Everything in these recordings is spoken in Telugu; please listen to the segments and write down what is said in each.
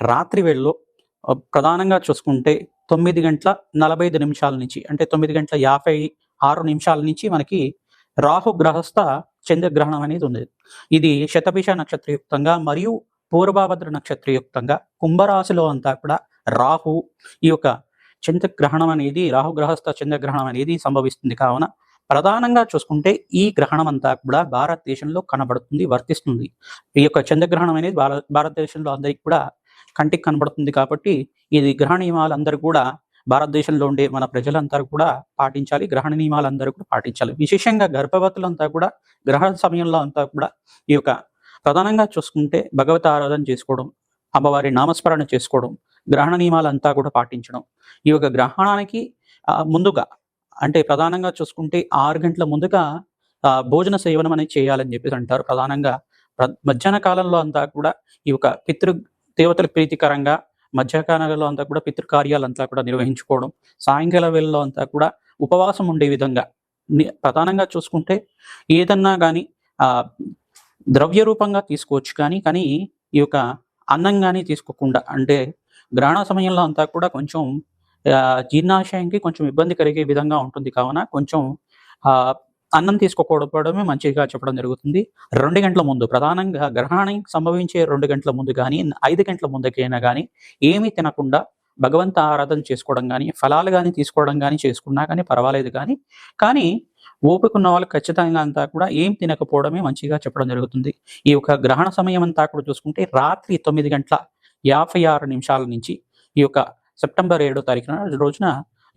రాత్రి వేళలో ప్రధానంగా చూసుకుంటే తొమ్మిది గంటల నలభై ఐదు నిమిషాల నుంచి అంటే తొమ్మిది గంటల యాభై ఆరు నిమిషాల నుంచి మనకి రాహు గ్రహస్థ చంద్రగ్రహణం అనేది ఉంది. ఇది శతభిష నక్షత్రయుక్తంగా మరియు పూర్వభద్ర నక్షత్రయుక్తంగా కుంభరాశిలో అంతా కూడా రాహు ఈ యొక్క చంద్రగ్రహణం అనేది రాహు గ్రహస్థ చంద్రగ్రహణం అనేది సంభవిస్తుంది. కావున ప్రధానంగా చూసుకుంటే ఈ గ్రహణం అంతా కూడా భారతదేశంలో కనబడుతుంది వర్తిస్తుంది. ఈ యొక్క చంద్రగ్రహణం అనేది భారత భారతదేశంలో అందరికీ కూడా కంటికి కనబడుతుంది కాబట్టి ఇది గ్రహణ నియమాలు అందరూ కూడా భారతదేశంలో ఉండే మన ప్రజలందరూ కూడా పాటించాలి గ్రహణ నియమాలు అందరూ కూడా పాటించాలి. విశేషంగా గర్భవతులంతా కూడా గ్రహణ సమయంలో అంతా కూడా ఈ యొక్క ప్రధానంగా చూసుకుంటే భగవత ఆరాధన చేసుకోవడం అమ్మవారి నామస్మరణ చేసుకోవడం గ్రహణ నియమాలంతా కూడా పాటించడం. ఈ యొక్క గ్రహణానికి ముందుగా అంటే ప్రధానంగా చూసుకుంటే ఆరు గంటల ముందుగా భోజన సేవనం అనేది చేయాలని చెప్పేసి అంటారు. ప్రధానంగా మధ్యాహ్న కాలంలో అంతా కూడా ఈ యొక్క పితృ దేవతలకు ప్రీతికరంగా మధ్యాహ్నాలలో అంతా కూడా పితృకార్యాలంతా కూడా నిర్వహించుకోవడం సాయంకాల వేళలో అంతా కూడా ఉపవాసం ఉండే విధంగా ప్రధానంగా చూసుకుంటే ఏదన్నా కానీ ఆ ద్రవ్య రూపంగా తీసుకోవచ్చు కానీ కానీ ఈ యొక్క అన్నం కానీ తీసుకోకుండా అంటే గ్రహణ సమయంలో అంతా కూడా కొంచెం జీర్ణాశయానికి జీర్ణాశయంకి కొంచెం ఇబ్బంది కలిగే విధంగా ఉంటుంది. కావున కొంచెం ఆ అన్నం తీసుకోకపోవడమే మంచిగా చెప్పడం జరుగుతుంది. రెండు గంటల ముందు ప్రధానంగా గ్రహణం సంభవించే రెండు గంటల ముందు కానీ ఐదు గంటల ముందుకైనా కానీ ఏమీ తినకుండా భగవంత ఆరాధన చేసుకోవడం కానీ ఫలాలు కానీ తీసుకోవడం కానీ చేసుకున్నా కానీ పర్వాలేదు కానీ కానీ ఓపిక ఉన్న వాళ్ళు ఖచ్చితంగా అంతా కూడా ఏం తినకపోవడమే మంచిగా చెప్పడం జరుగుతుంది. ఈ యొక్క గ్రహణ సమయం అంతా కూడా చూసుకుంటే రాత్రి తొమ్మిది గంటల యాభై ఆరు నిమిషాల నుంచి ఈ యొక్క సెప్టెంబర్ ఏడో తారీఖున రోజున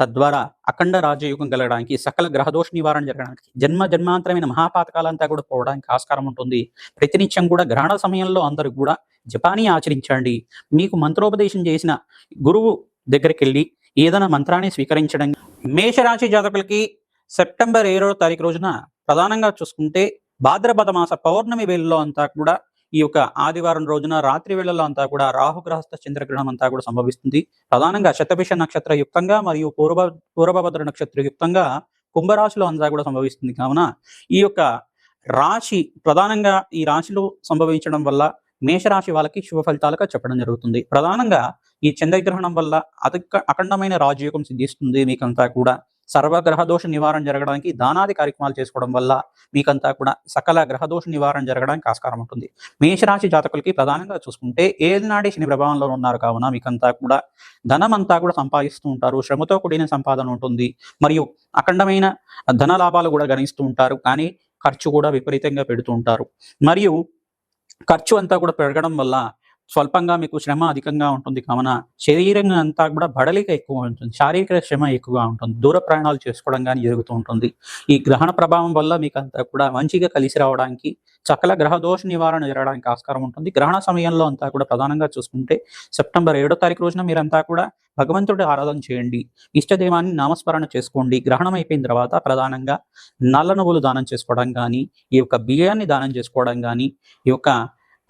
తద్వారా అఖండ రాజయోగం కలగడానికి సకల గ్రహదోష నివారణ జరగడానికి జన్మ జన్మాంతరమైన మహాపాతకాలంతా కూడా పోవడానికి ఆస్కారం ఉంటుంది. ప్రతినిత్యం కూడా గ్రహణ సమయంలో అందరూ కూడా జపాని ఆచరించండి. మీకు మంత్రోపదేశం చేసిన గురువు దగ్గరికి వెళ్ళి ఏదైనా మంత్రాన్ని స్వీకరించడం. మేషరాశి జాతకులకి సెప్టెంబర్ ఏడో తారీఖు రోజున ప్రధానంగా చూసుకుంటే భాద్రపద మాస పౌర్ణమి వేళలో అంతా కూడా ఈ యొక్క ఆదివారం రోజున రాత్రి వేళల్లో అంతా కూడా రాహుగ్రహస్థ చంద్రగ్రహణం అంతా కూడా సంభవిస్తుంది. ప్రధానంగా శతభిష నక్షత్ర యుక్తంగా మరియు పూర్వ పూర్వభద్ర నక్షత్ర యుక్తంగా కుంభరాశిలో అంతా కూడా సంభవిస్తుంది. కావున ఈ యొక్క రాశి ప్రధానంగా ఈ రాశిలో సంభవించడం వల్ల మేషరాశి వాళ్ళకి శుభ ఫలితాలుగా చెప్పడం జరుగుతుంది. ప్రధానంగా ఈ చంద్రగ్రహణం వల్ల అధిక అఖండమైన రాజయోగం సిద్ధిస్తుంది. మీకంతా కూడా సర్వగ్రహదోష నివారణ జరగడానికి దానాది కార్యక్రమాలు చేసుకోవడం వల్ల మీకంతా కూడా సకల గ్రహదోష నివారణ జరగడానికి ఆస్కారం ఉంటుంది. మేషరాశి జాతకులకి ప్రధానంగా చూసుకుంటే ఏనాడి శని ప్రభావంలో ఉన్నారు కావున మీకంతా కూడా ధనం అంతా కూడా సంపాదిస్తూ ఉంటారు. శ్రమతో కూడిన సంపాదన ఉంటుంది. మరియు అఖండమైన ధన లాభాలు కూడా గణిస్తూ ఉంటారు. కానీ ఖర్చు కూడా విపరీతంగా పెడుతూ ఉంటారు. మరియు ఖర్చు అంతా కూడా పెరగడం వల్ల స్వల్పంగా మీకు శ్రమ అధికంగా ఉంటుంది. కావున శరీరంగా అంతా కూడా బడలిక ఎక్కువ ఉంటుంది. శారీరక శ్రమ ఎక్కువగా ఉంటుంది. దూర ప్రయాణాలు చేసుకోవడం కానీ జరుగుతూ ఉంటుంది. ఈ గ్రహణ ప్రభావం వల్ల మీకు అంతా కూడా మంచిగా కలిసి రావడానికి సకల గ్రహ దోష నివారణ జరగడానికి ఆస్కారం ఉంటుంది. గ్రహణ సమయంలో అంతా కూడా ప్రధానంగా చూసుకుంటే సెప్టెంబర్ ఏడో తారీఖు రోజున మీరంతా కూడా భగవంతుడి ఆరాధన చేయండి. ఇష్టదేవాన్ని నామస్మరణ చేసుకోండి. గ్రహణం అయిపోయిన తర్వాత ప్రధానంగా నల్ల నువ్వులు దానం చేసుకోవడం కానీ ఈ యొక్క బియ్యాన్ని దానం చేసుకోవడం కానీ ఈ యొక్క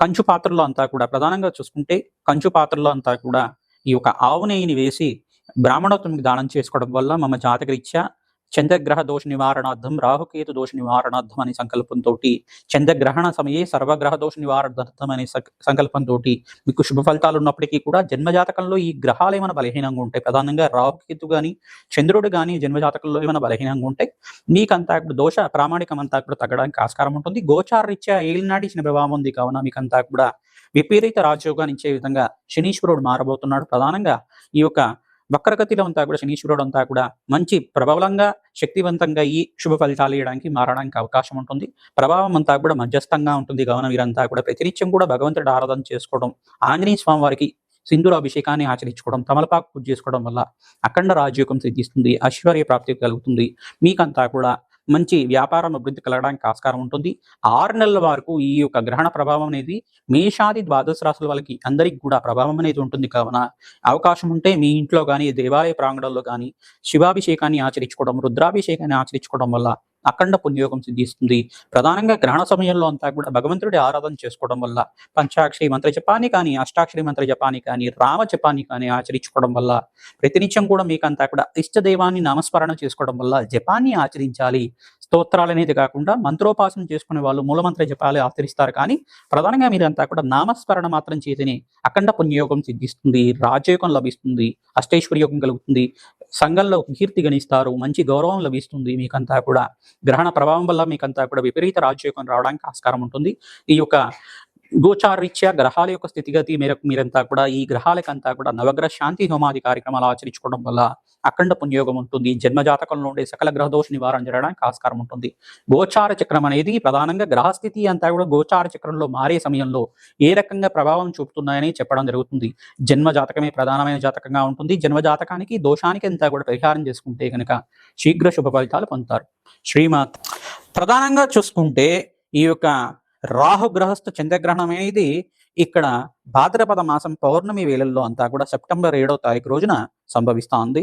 కంచు పాత్రలో అంతా కూడా ప్రధానంగా చూసుకుంటే కంచు పాత్రలో అంతా కూడా ఈ యొక్క ఆవు నెయ్యిని వేసి బ్రాహ్మణోత్తమికి దానం చేసుకోవడం వల్ల మమ జాతకరీత్యా చంద్రగ్రహ దోష నివారణార్థం రాహుకేతు దోష నివారణార్థం అనే సంకల్పంతో చంద్రగ్రహణ సమయే సర్వగ్రహ దోష నివారణార్థం అనే సంకల్పంతో మీకు శుభ ఫలితాలు ఉన్నప్పటికీ కూడా జన్మజాతకంలో ఈ గ్రహాలు ఏమైనా బలహీనంగా ఉంటాయి. ప్రధానంగా రాహుకేతు కానీ చంద్రుడు కానీ జన్మజాతకంలో ఏమైనా బలహీనంగా ఉంటాయి మీకంతా కూడా దోష ప్రామాణికం అంతా కూడా తగ్గడానికి ఆస్కారం ఉంటుంది. గోచారరీత్యా ఏలినాటి చిన్న ప్రభావం ఉంది కావున మీకంతా కూడా విపరీత రాజయోగాన్ని ఇచ్చే విధంగా శనీశ్వరుడు మారబోతున్నాడు. ప్రధానంగా ఈ యొక్క వక్రగతిలో అంతా కూడా శనీశ్వరుడు అంతా కూడా మంచి ప్రబలంగా శక్తివంతంగా ఈ శుభ ఫలితాలు ఇవ్వడానికి మారడానికి అవకాశం ఉంటుంది. ప్రభావం అంతా కూడా మధ్యస్థంగా ఉంటుంది. గమనం వీరంతా కూడా ప్రతినిత్యం కూడా భగవంతుడు ఆరాధన చేసుకోవడం ఆంజనేయ స్వామి వారికి సింధూర అభిషేకాన్ని ఆచరించుకోవడం తమలపాకు పూజ చేసుకోవడం వల్ల అఖండ రాజయోగం సిద్ధిస్తుంది ఐశ్వర్య ప్రాప్తి కలుగుతుంది. మీకంతా కూడా మంచి వ్యాపారం అభివృద్ధి కలగడానికి ఆస్కారం ఉంటుంది. ఆరు నెలల వరకు ఈ యొక్క గ్రహణ ప్రభావం అనేది మేషాది ద్వాదశ రాశుల వాళ్ళకి అందరికి కూడా ప్రభావం అనేది ఉంటుంది. కావున అవకాశం ఉంటే మీ ఇంట్లో కానీ దేవాలయ ప్రాంగణంలో కానీ శివాభిషేకాన్ని ఆచరించుకోవడం రుద్రాభిషేకాన్ని ఆచరించుకోవడం వల్ల అఖండ పుణ్యోగం సిద్ధిస్తుంది. ప్రధానంగా గ్రహణ సమయంలో అంతా కూడా భగవంతుడి ఆరాధన చేసుకోవడం వల్ల పంచాక్షరి మంత్ర జపాన్ని కానీ అష్టాక్షరి మంత్ర జపాన్ని కానీ రామ జపాన్ని కానీ ఆచరించుకోవడం వల్ల ప్రతినిత్యం కూడా మీకంతా కూడా ఇష్టదైవాన్ని నామస్మరణ చేసుకోవడం వల్ల జపాన్ని ఆచరించాలి. స్తోత్రాలు అనేది కాకుండా మంత్రోపాసన చేసుకునే వాళ్ళు మూలమంత్ర జపాలు ఆచరిస్తారు. కానీ ప్రధానంగా మీరంతా కూడా నామస్మరణ మాత్రం చేతనే అఖండ పుణ్యయోగం సిద్ధిస్తుంది రాజయోగం లభిస్తుంది అష్టేశ్వర యోగం కలుగుతుంది సంఘంలో కీర్తి గణిస్తారు మంచి గౌరవం లభిస్తుంది మీకంతా కూడా. గ్రహణ ప్రభావం వల్ల మీకంతా కూడా విపరీత రాజయోగం రావడానికి ఆస్కారం ఉంటుంది. ఈ యొక్క గోచారీత్యా గ్రహాల యొక్క స్థితిగతి మేరకు మీరంతా కూడా ఈ గ్రహాలకంతా కూడా నవగ్రహ శాంతి హోమాది కార్యక్రమాలు ఆచరించుకోవడం వల్ల అఖండ పుణ్యోగం ఉంటుంది. జన్మజాతకంలో ఉండే సకల గ్రహదోష నివారణ జరగడానికి ఆస్కారం ఉంటుంది. గోచార చక్రం అనేది ప్రధానంగా గ్రహస్థితి అంతా కూడా గోచార చక్రంలో మారే సమయంలో ఏ రకంగా ప్రభావం చూపుతున్నాయని చెప్పడం జరుగుతుంది. జన్మ జాతకమే ప్రధానమైన జాతకంగా ఉంటుంది. జన్మ జాతకానికి దోషానికి అంతా కూడా పరిహారం చేసుకుంటే కనుక శీఘ్ర శుభ ఫలితాలు పొందుతారు. శ్రీమాత్ ప్రధానంగా చూసుకుంటే ఈ యొక్క రాహు గ్రహస్థ చంద్రగ్రహణం అనేది ఇక్కడ భాద్రపద మాసం పౌర్ణమి వేళల్లో అంతా కూడా సెప్టెంబర్ ఏడవ తారీఖు రోజున సంభవిస్తా ఉంది.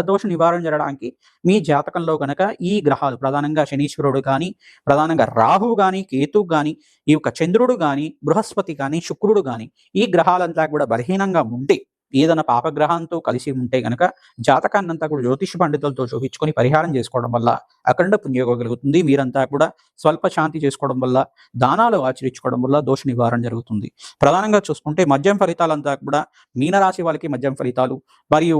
గ్రహదోష నివారణ జరగడానికి మీ జాతకంలో కనుక ఈ గ్రహాలు ప్రధానంగా శనీశ్వరుడు కానీ ప్రధానంగా రాహువు కానీ కేతువు కానీ ఈ యొక్క చంద్రుడు కానీ బృహస్పతి కానీ శుక్రుడు కానీ ఈ గ్రహాలంతా కూడా బలహీనంగా ఉంటే ఏదైనా పాపగ్రహంతో కలిసి ఉంటే గనక జాతకాన్నంతా కూడా జ్యోతిష పండితులతో చూపించుకొని పరిహారం చేసుకోవడం వల్ల అఖండ పుణ్యోగం కలుగుతుంది. మీరంతా కూడా స్వల్ప శాంతి చేసుకోవడం వల్ల దానాలు ఆచరించుకోవడం వల్ల దోష నివారణ జరుగుతుంది. ప్రధానంగా చూసుకుంటే మద్యం ఫలితాలంతా కూడా మీనరాశి వాళ్ళకి మద్యం ఫలితాలు మరియు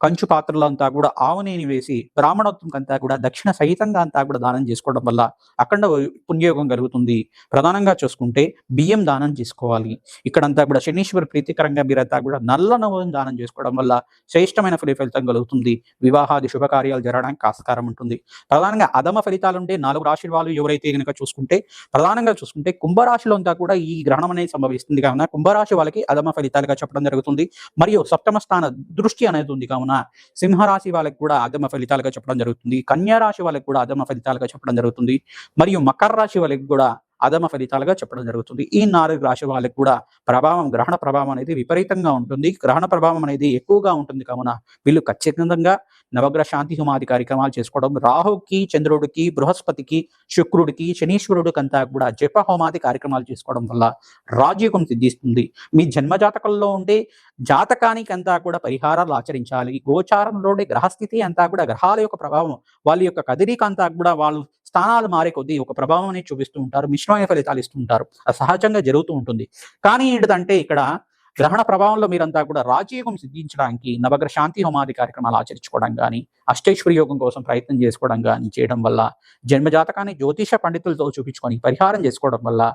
కంచు పాత్రలో అంతా కూడా ఆవునేని వేసి బ్రాహ్మణత్వం అంతా కూడా దక్షిణ సహితంగా అంతా కూడా దానం చేసుకోవడం వల్ల అఖండ పుణ్యయోగం కలుగుతుంది. ప్రధానంగా చూసుకుంటే బియ్యం దానం చేసుకోవాలి. ఇక్కడంతా కూడా శనీశ్వర ప్రీతికరంగా మీరంతా కూడా నల్ల నవ్వులను దానం చేసుకోవడం వల్ల శ్రేష్టమైన ఫలితం కలుగుతుంది. వివాహాది శుభకార్యాలు జరగడానికి ఆస్కారం ఉంటుంది. ప్రధానంగా అధమ ఫలితాలు ఉంటే నాలుగు రాశి వాళ్ళు ఎవరైతే కనుక చూసుకుంటే ప్రధానంగా చూసుకుంటే కుంభరాశిలో అంతా కూడా ఈ గ్రహణం అనేది సంభవిస్తుంది. కావున కుంభరాశి వాళ్ళకి అధమ ఫలితాలుగా చెప్పడం జరుగుతుంది. మరియు సప్తమ స్థాన దృష్టి అనేది ఉంది. కావున సింహరాశి వాళ్ళకి కూడా అధమ ఫలితాలుగా చెప్పడం జరుగుతుంది. కన్యా రాశి వాళ్ళకి కూడా అధమ ఫలితాలుగా చెప్పడం జరుగుతుంది. మరియు మకర రాశి వాళ్ళకి కూడా అధమ ఫలితాలుగా చెప్పడం జరుగుతుంది. ఈ నాలుగు రాశి వాళ్ళకి కూడా ప్రభావం గ్రహణ ప్రభావం అనేది విపరీతంగా ఉంటుంది. గ్రహణ ప్రభావం అనేది ఎక్కువగా ఉంటుంది కావున వీళ్ళు ఖచ్చితంగా నవగ్రహ శాంతి హోమాది కార్యక్రమాలు చేసుకోవడం రాహుకి చంద్రుడికి బృహస్పతికి శుక్రుడికి శనీశ్వరుడికి అంతా కూడా జప హోమాది కార్యక్రమాలు చేసుకోవడం వల్ల రాజ్యోగం సిద్ధిస్తుంది. మీ జన్మజాతకంలో ఉండే జాతకానికి అంతా కూడా పరిహారాలు ఆచరించాలి. గోచారంలో గ్రహస్థితి అంతా కూడా గ్రహాల యొక్క ప్రభావం వాళ్ళ యొక్క కదిరిక అంతా కూడా వాళ్ళు స్థానాలు మారే కొద్దీ ఒక ప్రభావం అనేది చూపిస్తూ ఉంటారు మిశ్రమైన ఫలితాలు ఇస్తూ ఉంటారు. అది సహజంగా జరుగుతూ ఉంటుంది. కానీ ఏంటంటే ఇక్కడ గ్రహణ ప్రభావంలో మీరంతా కూడా రాజయోగం సిద్ధించడానికి నవగ్రహ శాంతి హోమాది కార్యక్రమాలు ఆచరించుకోవడం కానీ అష్టేశ్వరి యోగం కోసం ప్రయత్నం చేసుకోవడం కానీ చేయడం వల్ల జన్మజాతకాన్ని జ్యోతిష పండితులతో చూపించుకొని పరిహారం చేసుకోవడం వల్ల